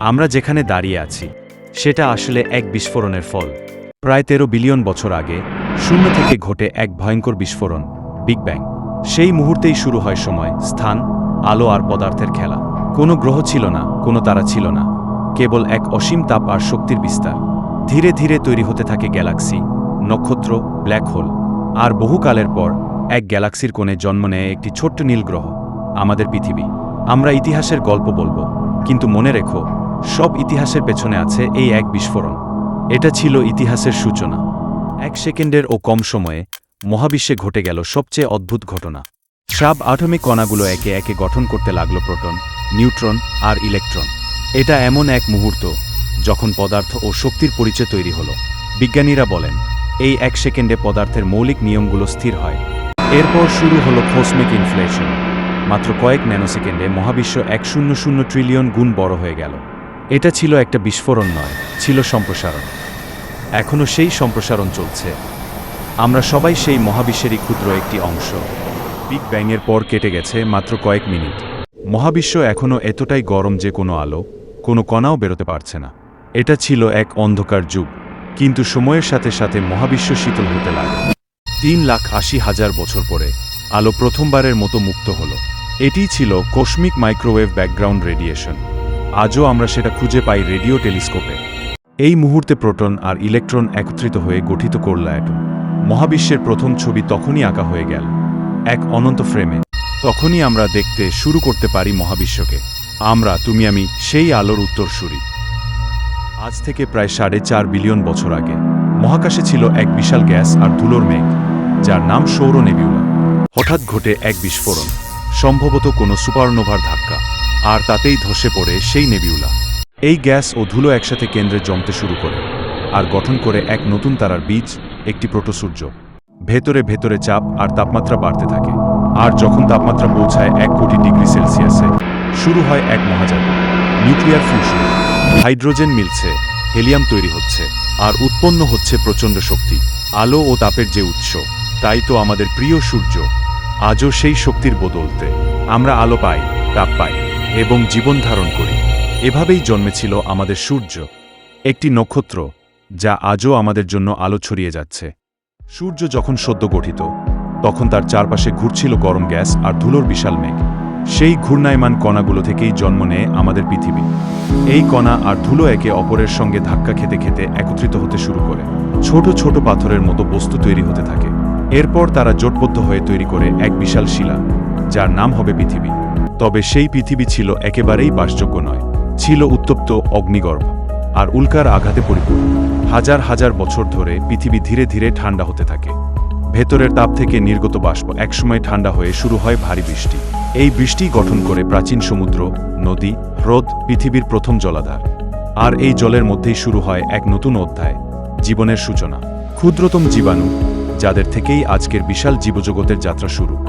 আমরা যেখানে দাঁড়িয়ে আছি, সেটা আসলে এক বিস্ফোরণের ফল। প্রায় তেরো বিলিয়ন বছর আগে, শূন্য থেকে ঘটে এক ভয়ঙ্কর বিস্ফোরণ বিগ ব্যাং সেই মুহূর্তেই শুরু হয় সময়, স্থান, আলো আর পদার্থের খেলা। কোনো গ্রহ ছিল না, কোনো তারা ছিল না। কেবল এক অসীম তাপ আর শক্তির বিস্তার। ধীরে ধীরে তৈরি হতে থাকে গ্যালাক্সি, নক্ষত্র, ব্ল্যাক হোল। আর বহুকালের পর, এক গ্যালাক্সির কোণে জন্ম নেয় একটি ছোট্ট নীল গ্রহ, আমাদের পৃথিবী। আমরা ইতিহাসের গল্প বলব, কিন্তু মনে রেখো সব ইতিহাসের পেছনে আছে এই এক বিস্ফোরণ। এটা ছিল ইতিহাসের সূচনা। এক সেকেন্ডের ও কম সময়ে মহাবিশ্বে ঘটে গেল সবচেয়ে অদ্ভুত ঘটনা। সাব আটমিক কণাগুলো একে একে গঠন করতে লাগল প্রোটন, নিউট্রন আর ইলেকট্রন। এটা এমন এক মুহূর্ত যখন পদার্থ ও শক্তির পরিচয় তৈরি হলো। বিজ্ঞানীরা বলেন, এই এক সেকেন্ডে পদার্থের মৌলিক নিয়মগুলো স্থির হয়। এরপর শুরু হলো কসমিক ইনফ্লেশন মাত্র কয়েক ন্যানোসেকেন্ডে মহাবিশ্ব এক শূন্য শূন্য ট্রিলিয়ন গুণ বড় হয়ে গেল। এটা ছিল একটা বিস্ফোরণ নয়, ছিল সম্প্রসারণ। এখনও সেই সম্প্রসারণ চলছে। আমরা সবাই সেই মহাবিশ্বেরই ক্ষুদ্র একটি অংশ। বিগ ব্যাংয়ের পর কেটে গেছে মাত্র কয়েক মিনিট। মহাবিশ্ব এখনও এতটাই গরম যে কোনো আলো, কোনো কণাও বেরোতে পারছে না। এটা ছিল এক অন্ধকার যুগ, কিন্তু সময়ের সাথে সাথে মহাবিশ্ব শীতল হতে লাগে তিন লাখ আশি হাজার বছর পরে, আলো প্রথমবারের মতো মুক্ত হল। এটিই ছিল কসমিক মাইক্রোওয়েভ ব্যাকগ্রাউন্ড রেডিয়েশন আজও আমরা সেটা খুঁজে পাই রেডিও টেলিস্কোপে। এই মুহূর্তে প্রোটন আর ইলেকট্রন একত্রিত হয়ে গঠিত করল অ্যাটম। মহাবিশ্বের প্রথম ছবি তখনই আঁকা হয়ে গেল, এক অনন্ত ফ্রেমে। তখনই আমরা দেখতে শুরু করতে পারি মহাবিশ্বকে। আমরা, তুমি, আমি, সেই আলোর উত্তর উত্তরসূরি। আজ থেকে প্রায় সাড়ে চার বিলিয়ন বছর আগে, মহাকাশে ছিল এক বিশাল গ্যাস আর ধুলোর মেঘ, যার নাম সৌর নেবিউলা। হঠাৎ ঘটে এক বিস্ফোরণ, সম্ভবত কোনো সুপারনোভার ধাক্কা। আর তাতেই ধসে পড়ে সেই নেবিউলা। এই গ্যাস ও ধুলো একসাথে কেন্দ্রে জমতে শুরু করে আর গঠন করে এক নতুন তারার বীজ, একটি প্রোটোসূর্য। ভেতরে ভেতরে চাপ আর তাপমাত্রা বাড়তে থাকে। আর যখন তাপমাত্রা পৌঁছায় এক কোটি ডিগ্রি সেলসিয়াসে, শুরু হয় এক মহাজাগর, নিউক্লিয়ার ফিউশন। হাইড্রোজেন মিলছে, হেলিয়াম তৈরি হচ্ছে, আর উৎপন্ন হচ্ছে প্রচণ্ড শক্তি, আলো ও তাপের যে উৎস, তাই তো আমাদের প্রিয় সূর্য। আজও সেই শক্তির বদলতে আমরা আলো পাই, তাপ পাই। এবং জীবন ধারণ করি। এভাবেই জন্মেছিল আমাদের সূর্য, একটি নক্ষত্র, যা আজও আমাদের জন্য আলো ছড়িয়ে যাচ্ছে। সূর্য যখন সদ্য গঠিত, তখন তার চারপাশে ঘুরছিল গরম গ্যাস আর ধুলোর বিশাল মেঘ। সেই ঘূর্ণায়মান কণাগুলো থেকেই জন্ম নেয় আমাদের পৃথিবী। এই কণা আর ধুলো একে অপরের সঙ্গে ধাক্কা খেতে খেতে একত্রিত হতে শুরু করে। ছোট ছোট পাথরের মতো বস্তু তৈরি হতে থাকে। এরপর তারা জোটবদ্ধ হয়ে তৈরি করে এক বিশাল শিলা, যার নাম হবে পৃথিবী। তবে সেই পৃথিবী ছিল একেবারেই বাসযোগ্য নয়। ছিল উত্তপ্ত অগ্নিগর্ভ। আর উল্কার আঘাতে পরিপূর্ণ। হাজার হাজার বছর ধরে পৃথিবী ধীরে ধীরে ঠান্ডা হতে থাকে। ভেতরের তাপ থেকে নির্গত বাষ্প একসময় ঠান্ডা হয়ে শুরু হয় ভারী বৃষ্টি। এই বৃষ্টি গঠন করে প্রাচীন সমুদ্র, নদী, হ্রদ, পৃথিবীর প্রথম জলাধার। আর এই জলের মধ্যেই শুরু হয় এক নতুন অধ্যায়, জীবনের সূচনা। ক্ষুদ্রতম জীবাণু, যাদের থেকেই আজকের বিশাল জীবজগতের যাত্রা শুরু।